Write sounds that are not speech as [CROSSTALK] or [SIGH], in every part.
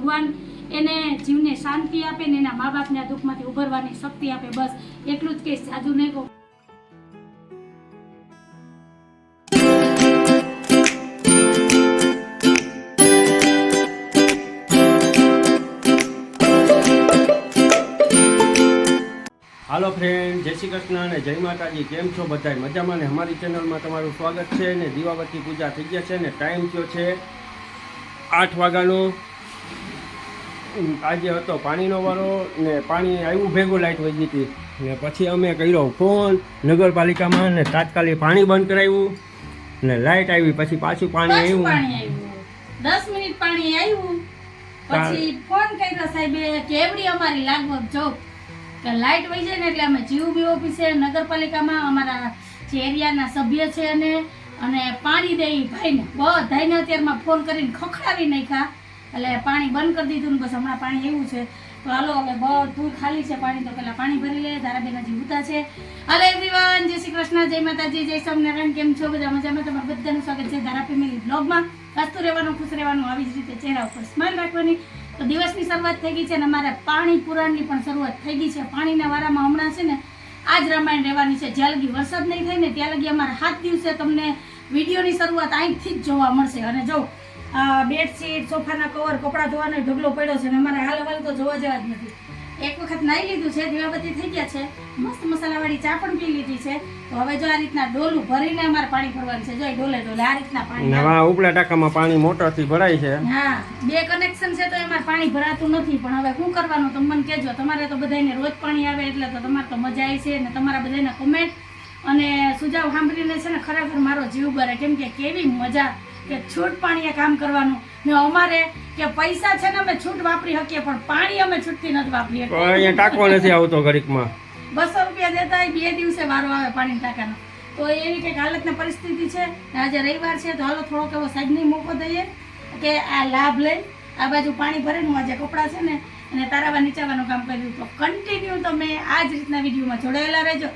ભગવાન એને જીવને શાંતિ આપે ને એના મા બાપને આ દુઃખમાંથી ઉભરવાની શક્તિ આપે, બસ એટલું જ કહીશ. સાજુ નહીં કહું. હાલો ફ્રેન્ડ જય શ્રી કૃષ્ણ અને જય માતાજી. કેમ છો બધા મજામાં ને? અમારી ચેનલમાં તમારું સ્વાગત છે ને? દીવાબત્તી પૂજા થઈ ગયા છે ને? ટાઈમ થયો છે આઠ વાગ્યાનો. આજે હતો પાણીનો વારો ને પાણી આવ્યું ભેગું લાઇટ વહી હતી. ને પછી અમે કર્યો ફોન નગરપાલિકામાં ને તાત્કાલિક પાણી બંધ કરાવ્યું. ને લાઇટ આવી પછી પાછું પાણી આવ્યું. પાણી આવ્યું. દસ મિનિટ પાણી આવ્યું. પછી ફોન કર્યો સાહેબે કેવડી અમારી લાગવગ જો. કે લાઇટ વહી જાય ને એટલે અમે જીવ ઓફિસે નગરપાલિકામાં અમારા જે એરિયાના સભ્ય છે અને અને પાણી દે ભાઈને. બધાને અત્યારમાં ફોન કરીને ખખડાવી નાખ્યા. એટલે પાણી બંધ કરી દીધું ને બસ હમણાં પાણી એવું છે. તો હાલો, હવે બધું ખાલી છે પાણી, તો પેલા પાણી ભરી લે ધારાબેન હજી ઉતા છે. હાલો એવરીવન જય શ્રી કૃષ્ણ, જય માતાજી, જય સ્વામિનારાયણ. કેમ છો? બધા મજામાં? તમારું બધાનું સ્વાગત છે ધારા ફેમિલી બ્લોગમાં. હસતું રહેવાનું, ખુશ રહેવાનું, આવી જ રીતે ચહેરા ઉપર સ્માઇલ રાખવાની. તો દિવસની શરૂઆત થઈ ગઈ છે અને અમારે પાણી પુરાણની પણ શરૂઆત થઈ ગઈ છે. પાણીના વારામાં હમણાં છે ને, આજ રામાયણ રહેવાની છે. જ્યાં લગી વરસાદ નહીં થાય ને, ત્યાં લગી અમારા સાત દિવસે તમને વિડીયોની શરૂઆત અહીંથી જ જોવા મળશે. અને જો આ બેડશીટ સોફાના કવર કપડાં ધોવાનો ઢગલો પડ્યો છે અને અમારે હાલ હાલ તો જોવા જવા જ નથી. એક વખત નાઈ લીધું છે દીવાબત્તી થઈ ગયા છે. મસ્ત મસાલાવાળી ચા પણ પી લીધી છે. તો હવે જો આ રીતના ડોલું ભરીને અમારે પાણી ભરવાનું છે જો ડોલે ડોલે આ રીતના પાણી. નવા ઉપલા ટાંકામાં પાણી મોટરથી ભરાય છે. હા બે કનેક્શન છે તો એમાં પાણી ભરાતું નથી પણ હવે શું કરવાનું તમે મને કહેજો. તમારે તો બધાને રોજ પાણી આવે એટલે તો તમારે તો મજા આવી છે અને તમારા બધાના કોમેન્ટ અને સુજાવ સાંભળીને છે ને ખરેખર મારો જીવ બરે કેમ કે કેવી મજા કે છૂટ પાણીએ કામ કરવાનું. ને અમારે કે પૈસા છે ને અમે છૂટ વાપરી શકીએ પણ પાણી અમે છૂટથી નથી વાપરી અહીંયા ટાંકો નથી આવતો ઘડીકમાં. બસો રૂપિયા દેતા હોય બે દિવસે વારો આવે પાણી ટાંકાનો. તો એવી કંઈક હાલતની પરિસ્થિતિ છે. આજે રવિવાર છે તો હાલો થોડોક એવો સાઈડની મોકો દઈએ કે આ લાભ લઈ આ બાજુ પાણી ભરેલું આજે કપડાં છે ને અને તારાવા નીચાવાનું કામ કર્યું તો કન્ટિન્યુ તમે આ જ રીતના વિડીયોમાં જોડાયેલા રહેજો.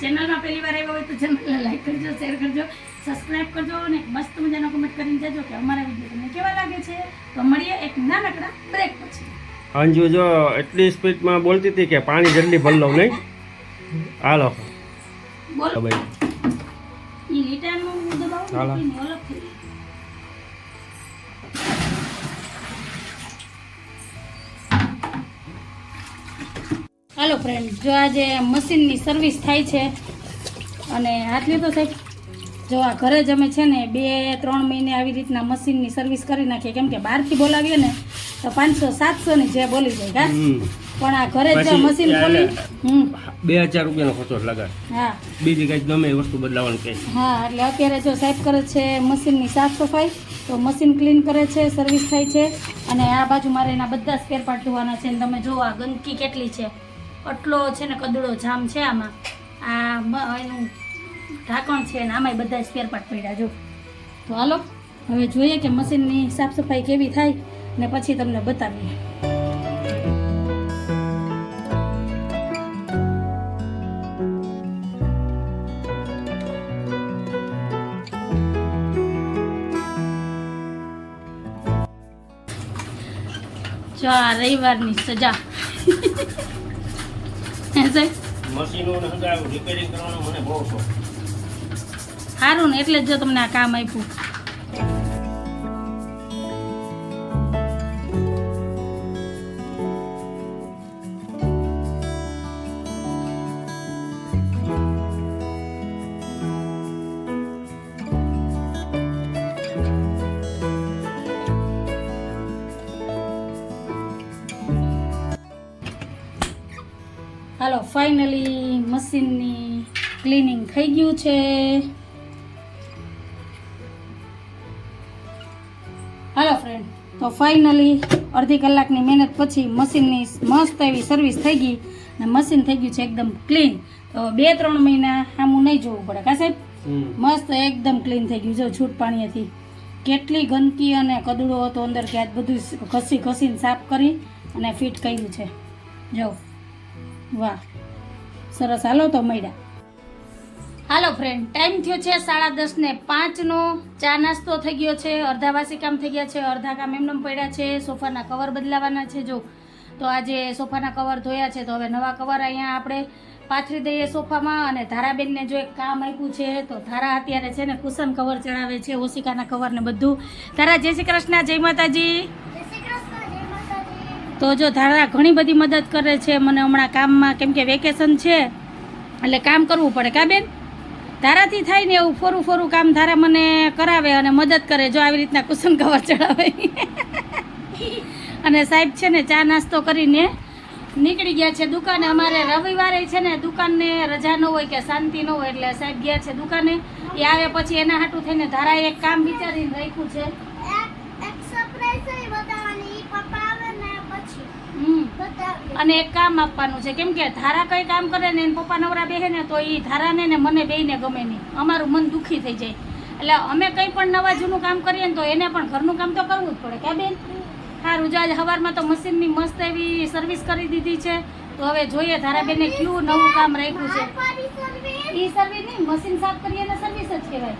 ચેનલમાં પહેલી વાર આવ્યા હોય તો ચેનલને લાઈક કરજો શેર કરજો. સબસ્ક્રાઈબ કરજો અને મસ્ત મજાનો કમેન્ટ કરીને જજો કે અમારા વીડિયો તમને કેવા લાગે છે. તો મળીએ એક નાનકડા બ્રેક પછી. અંજુ જો એટલી સ્પીડમાં બોલતી હતી કે પાણી જલ્દી ભરી લઉં નહીં. હાલો. બોલો. ભાઈ. અલગ થઈ હાલો ફ્રેન્ડ જો આજે મશીનની સર્વિસ થાય છે અને હાથની તો સાહેબ જો આ ઘરે જ અમે છે ને બે ત્રણ મહિને આવી રીતના મશીનની સર્વિસ કરી નાખીએ. કેમ કે બહારથી બોલાવીએ ને તો પાંચસો સાતસો ની જે બોલી જાય ઘાસ પણ આ ઘરે જ મશીન ખોલી બે હજાર રૂપિયાનો ખર્ચો લગાડ. હા. બીજી કઈ ગમે વસ્તુ બદલાવાની કઈ હા એટલે અત્યારે જો સાહેબ કરે છે મશીનની સાફ સફાઈ તો મશીન ક્લીન કરે છે સર્વિસ થાય છે. અને આ બાજુ મારે એના બધા સ્પેર પાર્ટ ધોવાના છે. ને તમે જો આ ગંદકી કેટલી છે. આટલો છે ને કદડો જામ છે આમાં. આ એનું ઢાંકણ છે ને આમાંય બધા સ્પેર પાર્ટ પડ્યા, જો. તો હાલો, હવે જોઈએ કે મશીનની સાફ સફાઈ કેવી થાય ને પછી તમને બતાવીએ. જો રવિવારની સજા. [LAUGHS] મશીનો રિપેરિંગ કરવાનો મને બહુ શોખ. સારું ને એટલે જ જો તમને આ કામ આપ્યું. હાલો ફાઇનલી મશીનની ક્લિનિંગ થઈ ગયું છે. હાલો ફ્રેન્ડ તો ફાઇનલી અડધી કલાકની મહેનત પછી મશીનની મસ્ત એવી સર્વિસ થઈ ગઈ અને મશીન થઈ ગયું છે એકદમ ક્લીન તો બે ત્રણ મહિના સામું નહીં જોવું પડે. કા સાહેબ? મસ્ત એકદમ ક્લીન થઈ ગયું. જો છૂટ પાણીથી કેટલી ગંદકી અને કદડો હતો અંદર કે આજ બધું ઘસી ઘસીને સાફ કરી અને ફિટ કર્યું છે. જો. વાહ. સરસ. હાલો તો મળ્યા. હાલો ફ્રેન્ડ ટાઈમ થયો છે સાડા દસ ને પાંચનો. ચા નાસ્તો થઈ ગયો છે અડધા વાસી કામ થઈ ગયા છે અડધા કામ એમનેમ પડ્યા છે સોફાના કવર બદલાવાના છે જો. તો આજે સોફાના કવર ધોયા છે તો હવે નવા કવર અહીંયા આપણે પાથરી દઈએ સોફામાં અને ધારાબેનને જો એક કામ આપ્યું છે તો ધારા અત્યારે છે ને કુશન કવર ચડાવે છે ઓશિકાના કવરને બધું. ધારા જય શ્રી કૃષ્ણ જય માતાજી. તો જો ધારા ઘણી બધી મદદ કરે છે મને હમણાં કામમાં કેમ કે વેકેશન છે એટલે કામ કરવું પડે કા બેન? ધારાથી થાય ને એવું ફોરું ફોરું કામ ધારા મને કરાવે અને મદદ કરે જો આવી રીતના કુસુમ કવર ચડાવે. અને સાહેબ છે ને ચા નાસ્તો કરીને નીકળી ગયા છે દુકાને. અમારે રવિવારે છે ને દુકાનને રજા ન હોય કે શાંતિ ન હોય એટલે સાહેબ ગયા છે દુકાને. એ આવે પછી એના હાટું થઈને ધારાએ એક કામ વિચારીને રાખ્યું છે. અને એક કામ આપવાનું છે કેમ કે ધારા કઈ કામ કરે ને એને પપ્પા નવરા બેહે ને તો એ ધારાને ને મને બેહીને ગમે નહીં. અમારું મન દુઃખી થઈ જાય. એટલે અમે કંઈ પણ નવા જૂનું કામ કરીએ ને તો એને પણ ઘરનું કામ તો કરવું જ પડે ક્યાં બેન? સારું જો આજે સવારમાં તો મશીનની મસ્ત એવી સર્વિસ કરી દીધી છે તો હવે જોઈએ ધારાબેને કયું નવું કામ રાખ્યું છે. એ સર્વિસ નહીં મશીન સાફ કરીએ ને સર્વિસ જ કહેવાય.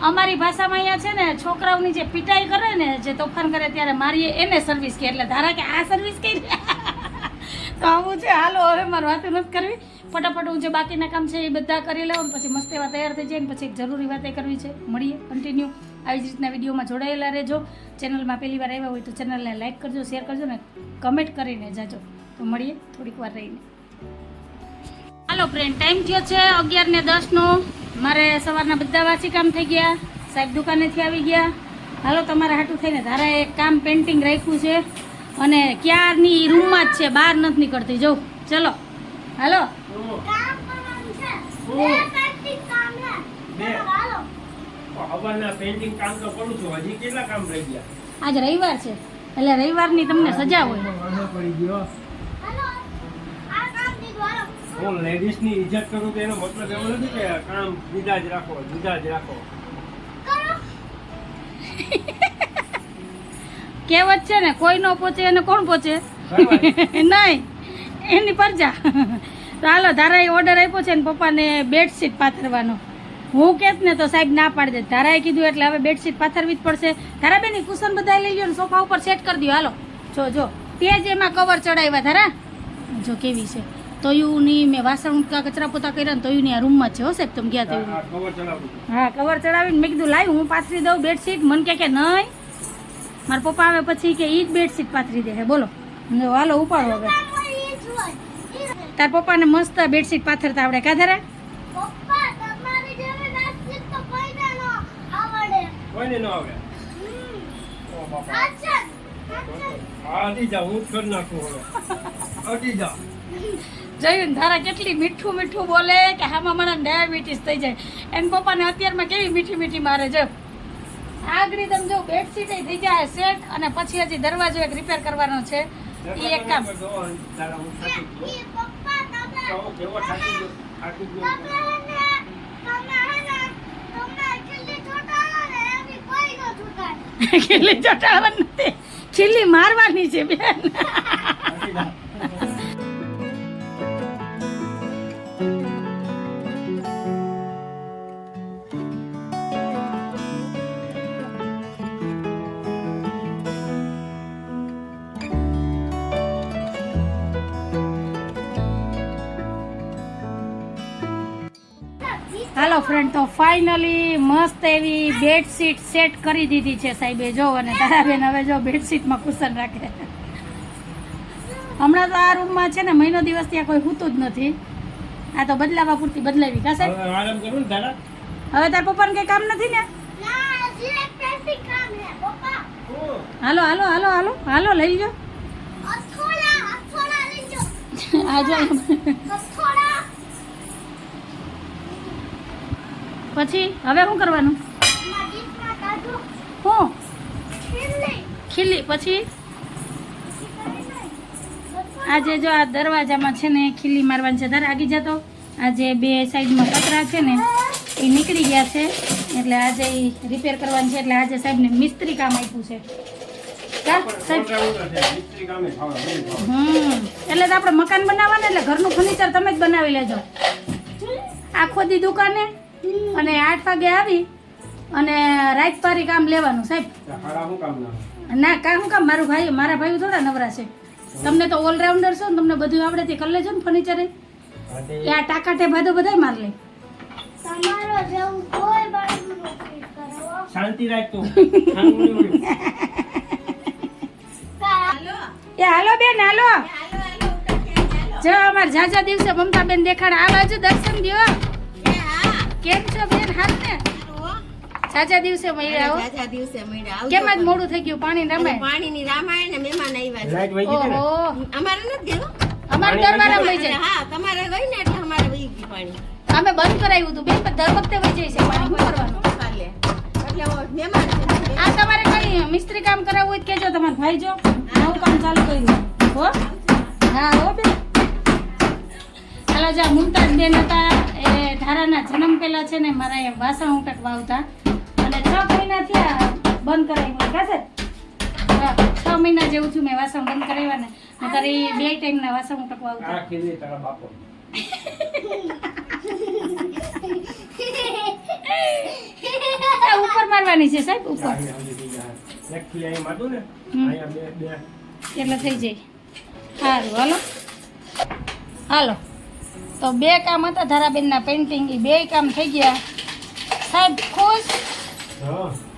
અમારી ભાષામાં અહીંયા છે ને છોકરાઓની જે પિટાઈ કરે ને જે તોફાન કરે ત્યારે મારીએ એને સર્વિસ કે એટલે ધારા કે આ સર્વિસ કરી [LAUGHS] તો આવું છે. હાલો, હવે મારે વાતો નથી કરવી. ફટાફટ હું જે બાકીના કામ છે એ બધા કરી લઉં પછી મસ્ત એવા તૈયાર થઈ જાય ને પછી એક જરૂરી વાતે કરવી છે. મળીએ કન્ટિન્યુ આવી જ રીતના વિડીયોમાં જોડાયેલા રહેજો. ચેનલમાં પહેલી વાર આવ્યા હોય તો ચેનલને લાઈક કરજો, શેર કરજો ને કમેન્ટ કરીને જાજો. તો મળીએ થોડીક વાર રહીને. હાલો ફ્રેન્ડ ટાઈમ થયો છે અગિયાર ને દસનો મારે સવારના બધા વાસી કામ થઈ ગયા. સાહેબ દુકાનેથી આવી ગયા. હાલો તમારે હાટું થઈને ધારા એક કામ પેન્ટિંગ રાખ્યું છે. અને ક્યારની રૂમમાં જ છે બહાર નથી નીકળતી. જો ચલો. હાલો. હવાના પેન્ટિંગ કામ તો કરું છું. હજી કેટલા કામ રહી ગયા? આજ રવિવાર છે. એટલે રવિવારની તમને સજા હોય. પડી ગયો. હું લેડીઝની ઇજ્જત કરું તો એનો મતલબ એવો નથી કે કામ જુદા જ રાખો જુદા જ રાખો. કહેવત છે ને કોઈ ન પહોંચે એને કોણ પહોંચે નહીં એની પરજા. તો હાલો ધારાએ ઓર્ડર આપ્યો છે ને પપ્પાને બેડશીટ પાથરવાનો. હું કેત ને તો સાહેબ ના પાડી દે. ધારાએ કીધું એટલે હવે બેડશીટ પાથરવી જ પડશે. ધારા બેની કુશન બધા લઈ લ્યો ને સોફા ઉપર સેટ કરી દો હાલો જો જો. તે જ એમાં કવર ચડાવ્યા ધારા. જો કેવી છે. તોયુની મેં વાસણ ઉટકા કચરા પોતા કર્યા ને તોયુની આ રૂમમાં છે હો સાહેબ તમે ગયા તો આ કવર ચલાવું છું. હા કવર ચડાવીને મેં કીધું લાવી હું પાથરી દઉં બેડશીટ મને કહે કે નહીં. મારા પપ્પા આવે પછી કે એ જ બેડશીટ પાથરી દે. હે બોલો. હાલો ઉપાડો હવે. તાર પપ્પાને મસ્ત બેડશીટ પાથરતા આવડે. કા ધરા? કોઈને ન આવે હા અડી જા હું જ કરી નાખું હવે. જા જોયું ધારા કેટલી મીઠું મીઠું બોલે કે હામાં મને ડાયાબિટીસ થઈ જાય એન પપ્પાને અત્યારમાં કેવી મીઠી મીઠી મારે જો આગળ તમે જો બેડશીટ થઈ જાય સેટ અને પછી હજી દરવાજો એક રિપેર કરવાનો છે એ એક કામ ખીલી ચોટાડવાની નથી ખીલી મારવાની છે બેન ફાઇનલી મસ્ત એવી બેડશીટ સેટ કરી દીધી છે સાહેબે જો અને તારાબેન હવે જો બેડશીટમાં કુશન રાખે. હમણાં તો આ રૂમમાં છે ને મહિનો દિવસ ત્યાં કોઈ હૂતું જ નથી. આ તો બદલાવા પૂરતી બદલાવી કા સાહેબ? હવે આરામ કરું ને તાર પપ્પાને કઈ કામ નથી ને? હાલો હાલો હાલો હાલો હાલો લઈ લો આ જો પછી હવે શું કરવાનું? હું? ખીલી. પછી? આજે જો આ દરવાજામાં છે ને ખીલી મારવાની છે. તારે આગી જતો? આજે બે સાઈડમાં કચરા છે ને, એ નીકળી ગયા છે. એટલે આજે એ રિપેર કરવાની છે. એટલે આજે સાહેબને મિસ્ત્રી કામ આપ્યું છે. હમ. એટલે તો આપણે મકાન બનાવવાને, એટલે ઘરનું ફર્નિચર તમે જ બનાવી લેજો. આખો દી દુકાને. અને આઠ વાગે આવી અને રાત પારી કામ લેવાનું સાહેબ. હારા શું કામ ના ના કામ કામ? મારું ભાઈ મારા ભાઈ થોડા નવરા છે. તમને તો ઓલરાઉન્ડર છો ને તમને બધું આવડે તે કરી લેજો ને ફર્નિચર એ. આ ટાકા ટે ભાદો બધાય માર લે. શાંતિ રાખ તું ખાનું નહીં હોય. એ હાલો બેન હાલો. જો અમાર જાજા દિવસે મમતા બેન દેખાડ આ બાજુ દર્શન દ્યો. કેમ છો બેન? હાલ ને? સાચા દિવસે મળ્યા હો. સાચા દિવસે મળ્યા. આવજો કેમ આજ મોડું થઈ ગયું? પાણી અને પાણી પાણીની રામાયણ ને મહેમાન આવ્યા છે. લાઈટ વહી ગઈ ઓહો. અમારે નથી ગયું અમારે દરવારા વહી જાય. હા તમારે ગઈ ને એટલે અમારે વહી ગયું પાણી. અમે બંધ કરાવ્યું હતું બેન પણ દર વખતે વહી જાય છે પાણી. શું કરવાનું? કાલે એટલે ઓ મહેમાન છે આ તમારે કઈ મિસ્ત્રી કામ કરાવવું હોય કેજો કહેજો તમારા ભાઈ જો નવું કામ ચાલુ કર્યું હો? હા હો બેન. હાલો જા મુમતાજ બેન હતા એ ધારાના જન્મ પહેલા છે ને મારા એ વાસણ ઉટક વાવતા. અને છ મહિના થયા બંધ કરાવ્યું કાશે છ મહિના જેવું થયું મેં વાસણ બંધ કરાવ્યા ને. એ બે ટાઈમના વાસણ ઉટક વાવતા. ઉપર મારવાની છે સાહેબ ઉપર. એટલે થઈ જાય. સારું હાલો. હાલો. તો બે કામ હતા ધારાબેનના પેઇન્ટિંગ એ બે કામ થઈ ગયા. સાહેબ ખુશ?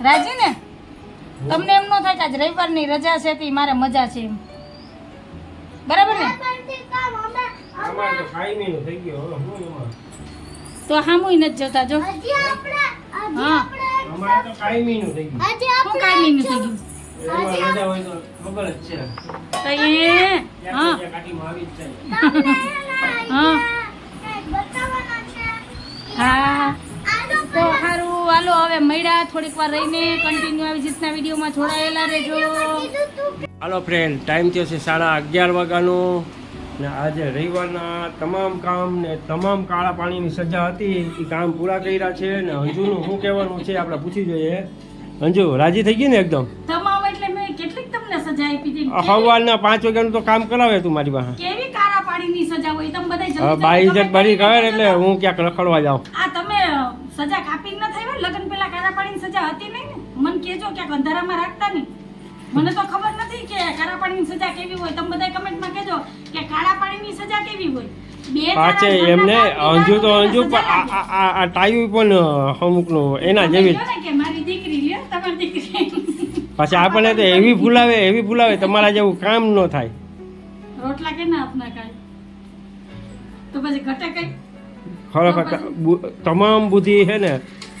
રાજી ને? તમને એમ ન થાય કે આજ રવિવારની રજા છે તે મારે મજા છે એમ. બરાબર ને? તો હામુ નથી જોતા જો. હા. તો કાયમીનું થઈ ગયું. શું હા. હા. હા. તો સારું હાલો હવે મળ્યા થોડીક વાર રહીને કન્ટિન્યુ આવી રીતના વિડીયોમાં જોડાયેલા રહેજો. હાલો ફ્રેન્ડ ટાઈમ થયો છે સાડા અગિયાર વાગ્યાનો ને આજે રવિવારના તમામ કામ ને તમામ કાળા પાણીની સજા હતી એ કામ પૂરા કર્યા છે ને અંજુનું શું કહેવાનું છે આપણે પૂછી જોઈએ. અંજુ રાજી થઈ ગઈ ને એકદમ? તમામ એટલે મેં કેટલીક તમને સજા આપી હતી? સવારના પાંચ વાગ્યાનું તો કામ કરાવે તું મારી પાસે. પાણીની સજા હોય તમે બધા જલ્દી બાઈ ઇજ્જત બની કરે એટલે હું ક્યાંક રખડવા જાઉં. આ તમે સજા કાપી ન થઈ હોય લગ્ન પહેલા કાળા પાણીની સજા હતી નહીં ને? મને કહેજો ક્યાંક અંધારામાં રાખતા નહીં. મને તો ખબર નથી કે કાળા પાણીની સજા કેવી હોય. તમે બધા કમેન્ટમાં કહેજો કે કાળા પાણીની સજા કેવી હોય. પાછે એમને અંજુ તો અંજુ પણ આ- ટાયુ પણ અમુકનો એના જેવી પછી કે મારી દીકરી લ્યો તમારી દીકરી પાછી આપણને તો [LAUGHS] એવી ભૂલાવે એવી ભૂલાવે તમારા જેવું કામ ન થાય. રોટલા કે ના આપના કાંઈ? તો પછી ઘટે કઈ? ખરેખર તમામ બુદ્ધિ છે ને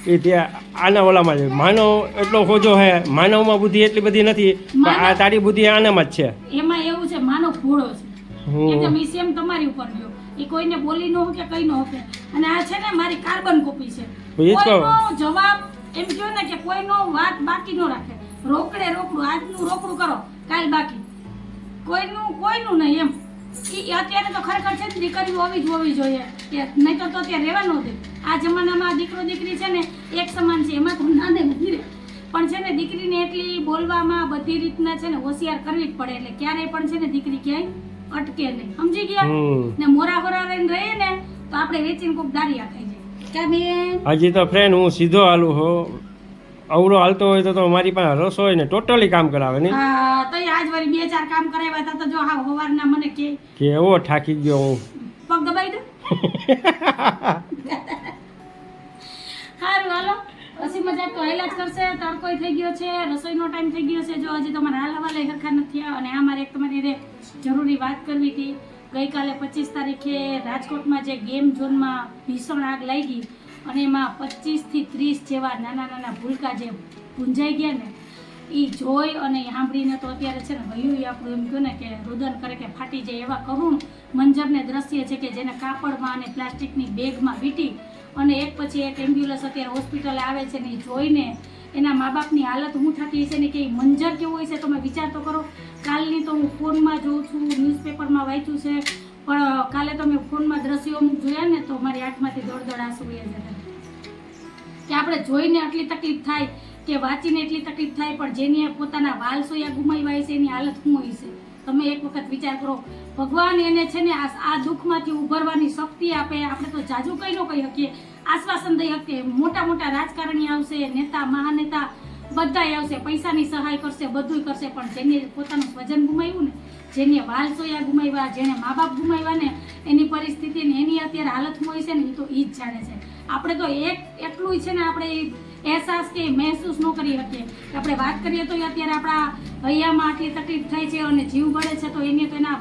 એ ત્યાં આના ઓલામાં છે. માનવ એટલો ખોજો છે માનવમાં બુદ્ધિ એટલી બધી નથી આ તારી બુદ્ધિ આનામાં જ છે. એમાં એવું છે માનો ભોળો છે. હું એકદમ સેમ તમારી ઉપર ગયો એ કોઈને બોલી નો કે કઈ નો કે અને આ છે ને મારી કાર્બન કોપી છે. કોઈનો જવાબ એમ કહો ને કે કોઈનો વાત બાકી નો રાખે. રોકડે રોકડું આજનું રોકડું કરો કાલ બાકી. કોઈનું કોઈનું નહીં એમ. અત્યારે તો ખરેખર છે ને દીકરી હોવી જ હોવી જોઈએ. કે નહીં તો તો અત્યારે રહેવાનું નથી આ જમાનામાં દીકરો દીકરી છે ને એક સમાન છે. એમાં તો નાને નથી રહે. પણ છે ને દીકરીને એટલી બોલવામાં બધી રીતના છે ને હોશિયાર કરવી જ પડે. એટલે ક્યારેય પણ છે ને દીકરી ક્યાંય અટકે નહીં. સમજી ગયા? ને મોરા હોરા રહીને રહીએ ને તો આપણે વેચીને કોઈક દારિયા ખાઈ જાય ક્યાં બેન? હજી તો ફ્રેન્ડ હું સીધો હાલું હો. અવળો હાલતો હોય તો તો મારી પાસે રસોઈ ને ટોટલી કામ કરાવે નહીં? વળી બે ચાર કામ કરાવ્યા હતા તો જો હા સવારના મને કે. કેવો ઠાકી ગયો પગ દબાઈ દે. સારું હાલો. પછી મજા તો હેલા જ કરશે. તડકોય થઈ ગયો છે. રસોઈનો ટાઈમ થઈ ગયો છે. જો હજી તમારે હાલ હવાલે હરખા નથી અને આ મારે એક તમારી રે જરૂરી વાત કરવી હતી. ગઈકાલે પચીસ તારીખે રાજકોટમાં જે ગેમ ઝોનમાં ભીષણ આગ લાગી અને એમાં પચીસથી ત્રીસ જેવા નાના નાના ભૂલકા જે ભૂંજાઈ ગયા ને એ જોઈ અને સાંભળીને તો અત્યારે છે ને હયું આપણું એમ કહ્યું ને કે રુદન કરે કે ફાટી જાય એવા કરુણ મંજરને દ્રશ્ય છે કે જેને કાપડમાં અને પ્લાસ્ટિકની બેગમાં વીટી અને એક પછી એક એમ્બ્યુલન્સ અત્યારે હોસ્પિટલે આવે છે ને એ જોઈને એના મા બાપની હાલત હું થતી હશે ને કે એ મંજર કેવું હોય છે તમે વિચાર તો કરો. કાલની તો હું ફોનમાં જોઉં છું, ન્યૂઝપેપરમાં વાંચ્યું છે. પણ કાલે તો મેં ફોનમાં દ્રશ્યો અમુક જોયા ને તો મારી આંખમાંથી દોડ દોડ આંસુ વહી જતા કે આપણે જોઈને આટલી તકલીફ થાય કે વાંચીને એટલી તકલીફ થાય, પણ જેની પોતાના વાલ સોયા ગુમાવ્યા છે એની હાલત શું હોય છે તમે એક વખત વિચાર કરો, ભગવાન એને છે ને આ દુઃખમાંથી ઉભરવાની શક્તિ આપે, આપણે તો જાજુ કઈ ન કહી શકીએ, આશ્વાસન દઈ શકીએ, મોટા મોટા રાજકારણી આવશે, નેતા, મહાનેતા, બધાય આવશે, પૈસાની સહાય કરશે, બધુંય કરશે, પણ જેને પોતાનું સ્વજન ગુમાવ્યું ને, જેને વાલ સોયા ગુમાવ્યા જેને મા બાપ ગુમાવ્યા ને, એની પરિસ્થિતિને એની અત્યારે હાલતમાં હોય છે ને, એ તો એ જ જાણે છે. આપણે તો એક એટલું છે ને આપણે ઈ અહેસાસ કે મહેસૂસ ન કરી શકીએ. આપણે વાત કરીએ તો અત્યારે આપણા હૈયામાં આટલી તકલીફ થાય છે અને જીવ બળે છે, તો એને તો એના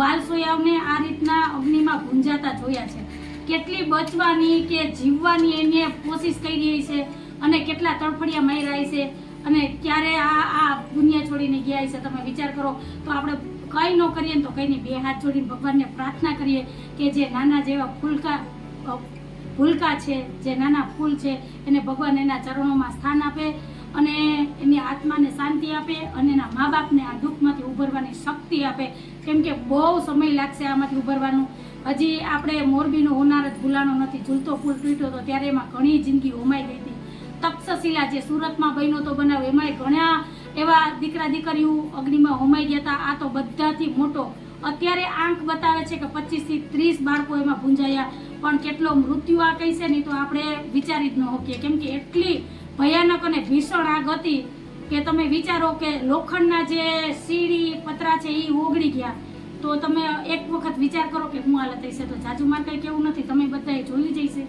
વાલ સોયાઓને આ રીતના અગ્નિમાં ભૂંજાતા જોયા છે. કેટલી બચવાની કે જીવવાની એને કોશિશ કરી રહી છે અને કેટલા તડફડિયા માર્યા છે અને ક્યારે આ આ દુનિયા છોડીને ગયા છે, તમે વિચાર કરો. તો આપણે કંઈ ન કરીએ તો કંઈ નહીં બે હાથ જોડીને ભગવાનને પ્રાર્થના કરીએ કે જે નાના જેવા ફૂલકા ભૂલકા છે, જે નાના ફૂલ છે, એને ભગવાન એના ચરણોમાં સ્થાન આપે અને એની આત્માને શાંતિ આપે અને એના મા બાપને આ દુઃખમાંથી ઉભરવાની શક્તિ આપે. કેમ કે બહુ સમય લાગશે આમાંથી ઉભરવાનું. હજી આપણે મોરબીનો હોનાર જ ભૂલાણો નથી. ઝૂલતો ફૂલ તૂટ્યો હતો ત્યારે એમાં ઘણી જિંદગી હોમાઈ ગઈ હતી. તક્ષશિલા જે સુરતમાં બન્યો તો બનાવ, એમાંય ઘણા એવા દીકરા દીકરીઓ અગ્નિમાં હોમાઈ ગયા હતા. આ તો બધાથી મોટો. અત્યારે આંક બતાવે છે કે પચીસથી ત્રીસ બાળકો એમાં ભૂંજાયા. પણ કેટલો મૃત્યુ આ કહી છે ને તો આપણે વિચારી જ ન શકીએ કેમ કે એટલી ભયાનક અને ભીષણ આગ હતી કે તમે વિચારો કે લોખંડના જે સીડી પતરા છે એ ઓગળી ગયા. તો તમે એક વખત વિચાર કરો કે હું હાલત હશે તો જાજુમાં કંઈ કેવું નથી. તમે બધાએ જોયું જઈશે.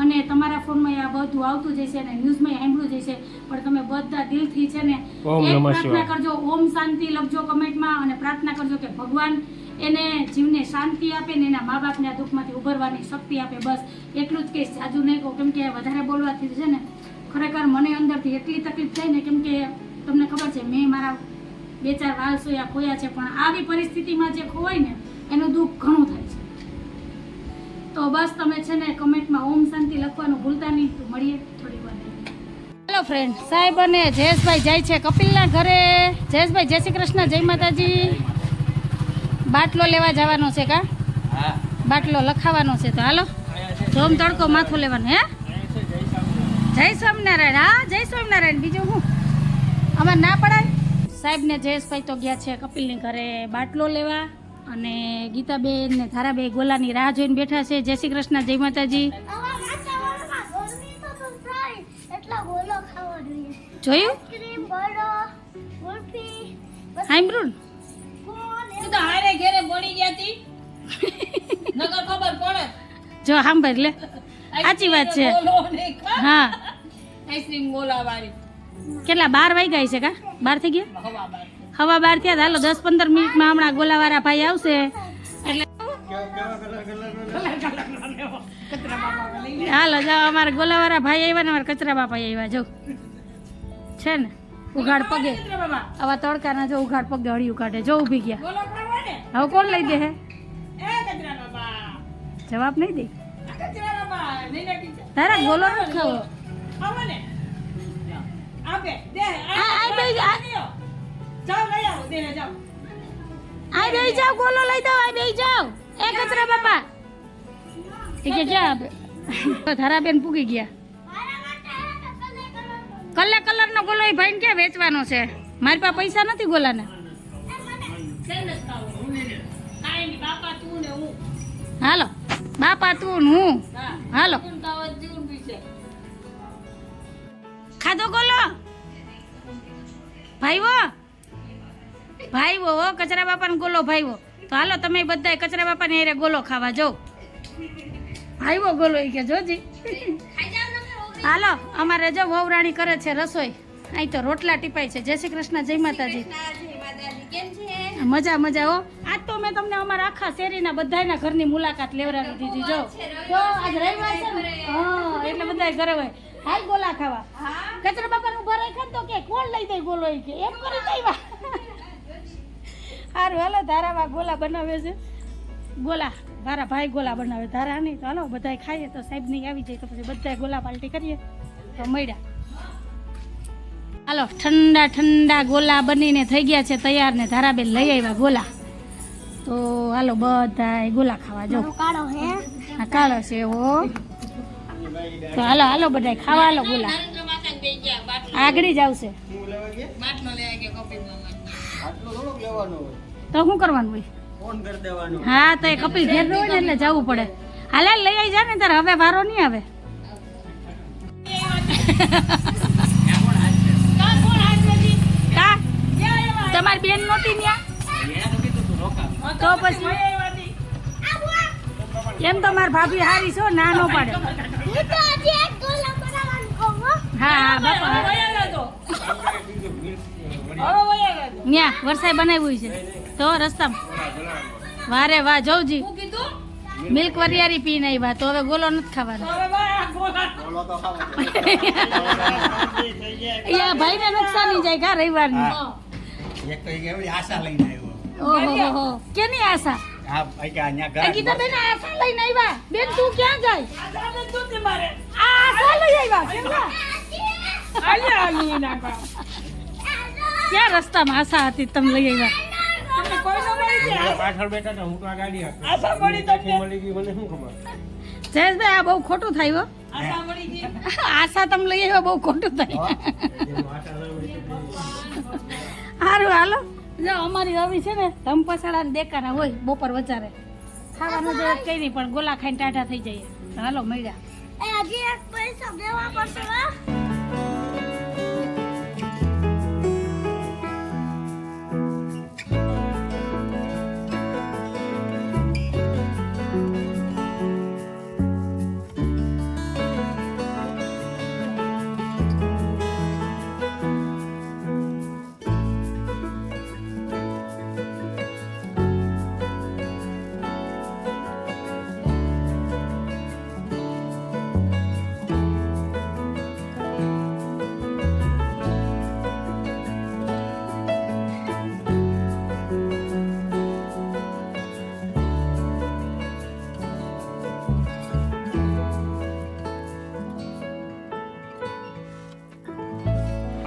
અને તમારા ફોનમાં આ બધું આવતું જશે અને ન્યૂઝમાં સાંભળ્યું જશે પણ તમે બધા દિલથી છે ને એક પ્રાર્થના કરજો. ઓમ શાંતિ લખજો કમેન્ટમાં અને પ્રાર્થના કરજો કે ભગવાન એને જીવને શાંતિ આપે ને એના મા બાપને આ દુઃખમાંથી ઉભરવાની શક્તિ આપે, બસ. એટલું જ કહીશ. જાજુ નહીં કહું, કેમ કે વધારે બોલવાથી છે ને, ખરેખર મને અંદરથી એટલી તકલીફ થાય ને, કેમ કે તમને ખબર છે, મેં મારા બે ચાર વાલ સોયા ખોયા છે, પણ આવી પરિસ્થિતિમાં જે ખોવાય ને, એનું દુઃખ ઘણું થાય છે. તો બસ તમે છે ને કમેન્ટમાં ઓમ શાંતિ લખવાનું ભૂલતા નહીં. તો મળીએ થોડી વાર. હેલો ફ્રેન્ડ સાહેબ અને જયેશભાઈ જાય છે કપિલના ઘરે. જયેશભાઈ, જય શ્રી કૃષ્ણ, જય માતાજી. બાટલો લેવા જવાનો છે કા? બાટલો લખાવાનો છે તો હાલો. જોમ તડકો માથું લેવાનું હે? જય સ્વામિનારાયણ હા જય સ્વામિનારાયણ. બીજું હું અમારે ના પડાય? સાહેબ ને જયેશભાઈ તો ગયા છે કપિલની ઘરે બાટલો લેવા અને ગીતાબેન ને ધારાબેન ગોલાની રાહ જોઈને બેઠા છે. જય શ્રી કૃષ્ણ જય માતાજી. આવા વાતાવરણમાં ગરમી તો તો થાય એટલા ગોલો ખાવા જોઈએ. જોયું? સાંભળ્યું તું તો હારે ઘેરે બળી ગયા હતી નકર ખબર પડે. જો સાંભળ લે. સાચી વાત છે. બોલો. હા. આઈસ્ક્રીમ ગોલા વાળી કેટલા બાર વાગ્યા છે કા? બાર થઈ ગયા? હવા બાર. હવા બાર થયા હાલો દસ પંદર મિનિટમાં હમણાં ગોલાવાળા ભાઈ આવશે. એટલે હાલો જાઓ અમારા ગોલાવાળા ભાઈ આવ્યા ને અમારા કચરા બાપા આવ્યા જો. છે ને? ઉઘાડ પગે. આવા તડકાના જો ઉઘાડ પગે હળિયું ઉઘાડે જો ઊભી ગયા. હવે કોણ લઈ દે હે? જવાબ નહીં દે. તારા ગોલો ન ખાવો આ- બે જ- આ- લ્યો. જાઓ લઈ જાઓ. આ બે જાઓ ગોલો લઈ દો આ બે જાઓ. એ કચરા બાપા કે આપે ધારાબેન [LAUGHS] પૂગી ગયા. કલર કલર નો ગોલો એ ભાઈને ક્યાં વેચવાનો છે? મારી પાસે પૈસા નથી ગોલાના. ને હાલો. બાપા તું ને હું. હાલો. ખાધો ગોલો? ભાઈવો? ભાઈવો હો, કચરા બાપાનો ગોલો ભાઈવો. તો હાલો, તમે બધા કચરા બાપાને હારે ગોલો ખાવા જો ભાઈવો ગોલો કે જોજી. હાલો અમારે જો વહુરાણી કરે છે રસોઈ. અહીં તો રોટલા ટીપાય છે. જય શ્રી કૃષ્ણ જય માતાજી. મજા મજા હો. આજ તો મેં તમને અમારા આખા શેરીના બધાયના ઘરની મુલાકાત લેવડાવી દીધી જો. જો આજ રવિવાર છે હા એટલે બધાય ઘરે હોય. હાલ ગોલા ખાવા. કચરા બાપાનું ઊભા ખાધ તો કે કોણ લઈ દે ગોલો? કે એમ કરી દઈવા સારું [LAUGHS] હાલો ધારામાં ગોલા બનાવે છે. ગોલા. મારા ભાઈ ગોલા બનાવે ધારા નહીં તો હાલો બધાય ખાઈએ તો સાહેબ નહીં આવી જાય તો પછી બધાય ગોલા પાલટી કરીએ તો મળ્યા. હાલો ઠંડા ઠંડા ગોલા બનીને થઈ ગયા છે તૈયાર ને ધારાબેન લઈ આવ્યા ગોલા. તો હાલો બધાય ગોલા ખાવા જો કાળો હે. આ કાળો છે એવો તો હાલો હાલો બધાય ખાવા હાલો ગોલા. આગળ જ આવશે. તો શું કરવાનું હોય? હા તો એ કપિલ ઘેર હોય ને એટલે જવું પડે. હાલે લઈ આવી જા ને તારે. હવે વારો નહીં આવે. કાં? તમારી બેન નહોતી ત્યાં તો પછી? એમ તો મારી ભાભી હારી છો ના નો પાડે. હું હો. હા હા હવે બાપા. ન્યા વરસાદ બનાવ્યું છે. તો રસ્તામાં. વારે વાહ જોઉજી મિલ્ક વરિયારી પીને આવ્યા તો હવે ગોલો નથી ખાવાનો. યા ભાઈ ને નુકસાન જાય કા રવિવારની. હા. એક તો એવી આશા લઈને આવ્યો. ઓહો હો કેની આશા? ભાઈ અહીંયા ગીતા બેન આશા લઈને આવ્યા. બેન તું ક્યાં જાય? આ દાદા દૂધ મારે. આ આશા લઈ આવ્યા કેમ ના? આલી નાખો. ક્યાં રસ્તામાં આશા હતી તમે લઈ આવ્યા? પાછળ બેઠા હતા હું તો આ ગાડી આશા મળી તમને? આખી મળી ગઈ મને શું ખબર? જયેશભાઈ આ બહુ ખોટું થાય આશા મળી ગઈ. આશા તમે લઈ આવ્યા બહુ ખોટું થાય. જેનું આટા ના મળી તો સારું હાલો. જો અમારી રવિ છે ને ધમપસાડા ને દેકાના હોય બપોર વચારે ખાવાનું જો કઈ નહીં પણ ગોલા ખાઈને ટાટા થઈ જઈએ હાલો મળ્યા. એ હજી એક પૈસા દેવા પડશે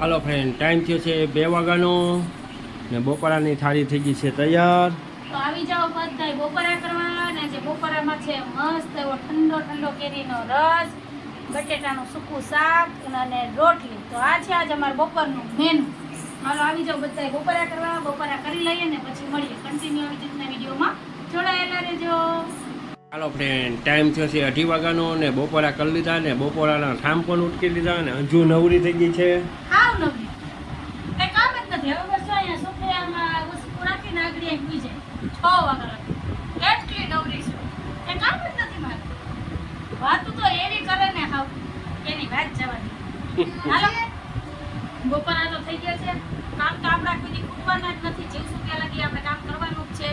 હાલો ફ્રેન્ડ ટાઈમ થયો છે બે વાગ્યાનો ને બપોરાની થાળી થઈ ગઈ છે તૈયાર. તો આવી જાઓ બધા બપોરા કરવા ને જે બપોરામાં છે મસ્ત એવો ઠંડો ઠંડો કેરીનો રસ બટેટાનું સૂકું શાક અને રોટલી. તો આ છે આજ અમારું બપોરનું મેનુ હાલો આવી જાઓ બધા બપોરા કરવા બપોરા કરી લઈએ ને પછી મળીએ. કન્ટિન્યુ આવી રીતના વિડીયોમાં. જોડાયેલા રહેજો. હાલો ફ્રેન્ડ ટાઈમ થયો છે અઢી વાગ્યાનો ને બપોરા કરી લીધા ને બપોરાના ઠામ પણ ઉટકી લીધા ને હજુ નવરી થઈ ગઈ છે. અહીંયા સોફિયામાં વસ્તુ રાખીને આગળ છ વાગ્યા. એટલી નવરી છું. એ કામ જ નથી મારે. વાતું તો એવી કરે ને હાવ. એની વાત જવાની. હાલો. બપોરા તો થઈ ગયા છે. કામ તો આપણા કોઈ ખૂટવાના જ નથી. જીવ સુખ્યા લગી આપણે કામ કરવાનું જ છે.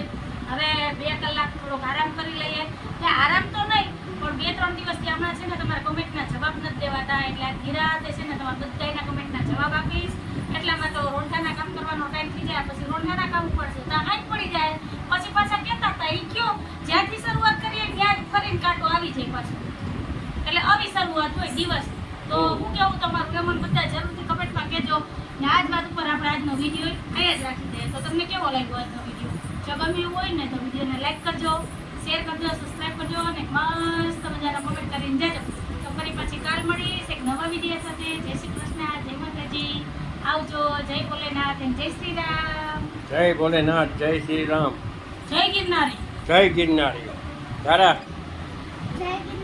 હવે બે કલાક થોડોક આરામ કરી લઈએ. એટલે આરામ તો નહીં, પણ બે, ત્રણ દિવસથી હમણાં છે ને તમારા કમેન્ટના જવાબ નથી દેવાતા. એટલે આ ધીરાતે છે ને તમારા બધાયના કમેન્ટના જવાબ આપીશ. એટલામાં તો રોંઠાના કામ કરવાનો ટાઈમ થઈ જાય, પછી રોંઠાના કામ પડશે. તો હાથ પડી જાય. પછી પાછા કહેતા હતા એ કયો જ્યાંથી શરૂઆત કરીએ ત્યાં ફરીને કાંટો આવી જાય પાછો. એટલે આવી શરૂઆત હોય દિવસ. તો હું કેવું તમારું કે બધા જરૂરથી કમેન્ટમાં કહેજો. ને આજ વાત ઉપર આપણે આજનો વીડિયો અહીંયા જ રાખી દઈએ. તો તમને કેવો લાગ્યો આજનો વીડિયો? જો ગમ્યું હોય ને તો વિડીયોને લાઈક કરજો શેર કરજો સબસ્ક્રાઈબ કરજો અને મસ્ત મજાના કમેન્ટ કરીને જજો. તો ફરી પછી કાલ મળીશ એક નવા વીડિયો સાથે. જય શ્રી કૃષ્ણ, જય માતાજી. આવજો જય ભોલેનાથ જય શ્રી રામ જય ભોલેનાથ જય શ્રી રામ જય ગિરનારી. જય ગિરનારી. તારા? જય ગિરનારી.